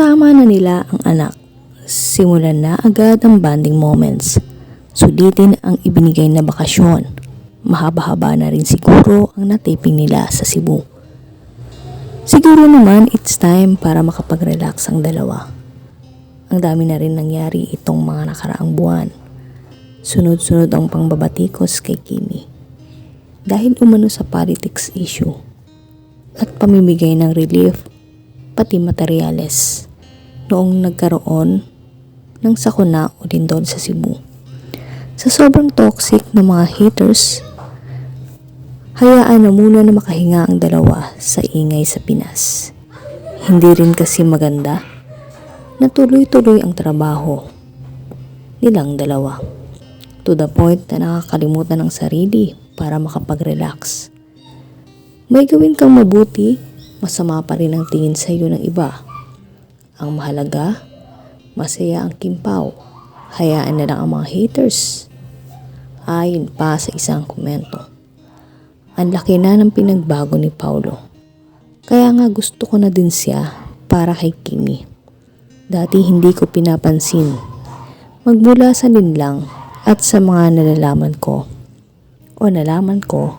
Kasama na nila ang anak. Simulan na agad ang bonding moments. Sulitin ang ibinigay na bakasyon. Mahaba-haba na rin siguro ang nataping nila sa Cebu. Siguro naman it's time para makapag-relax ang dalawa. Ang dami na rin nangyari itong mga nakaraang buwan. Sunod-sunod ang pangbabatikos kay Kimi. Dahil umano sa politics issue at pamimigay ng relief pati materyales noong nagkaroon ng sakuna o din doon sa Cebu. Sa sobrang toxic ng mga haters, hayaan na muna na makahinga ang dalawa sa ingay sa Pinas. Hindi rin kasi maganda na tuloy-tuloy ang trabaho nilang dalawa. To the point na nakakalimutan ng sarili para makapag-relax. May gawin kang mabuti, masama pa rin ang tingin sa iyo ng iba. Ang mahalaga, masaya ang kimpaw. Hayaan na lang ang mga haters. Ayon pa sa isang komento. Ang laki na ng pinagbago ni Paulo. Kaya nga gusto ko na din siya para kay Kimi. Dati hindi ko pinapansin. Magmula sa linlang at sa mga nalalaman ko o nalaman ko,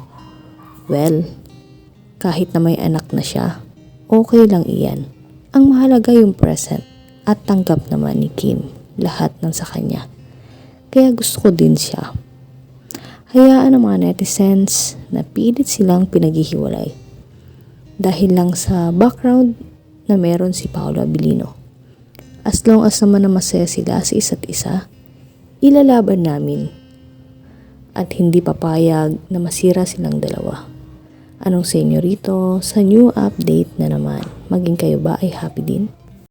well, kahit na may anak na siya, okay lang iyan. Ang mahalaga yung present at tanggap naman ni Kim lahat ng sa kanya. Kaya gusto ko din siya. Hayaan ang mga netizens na pilit silang pinaghihiwalay. Dahil lang sa background na meron si Paolo Abilino. As long as naman na masaya sila sa isa't isa, ilalaban namin at hindi papayag na masira silang dalawa. Anong sa inyo rito sa new update na naman? Maging kayo ba ay happy din?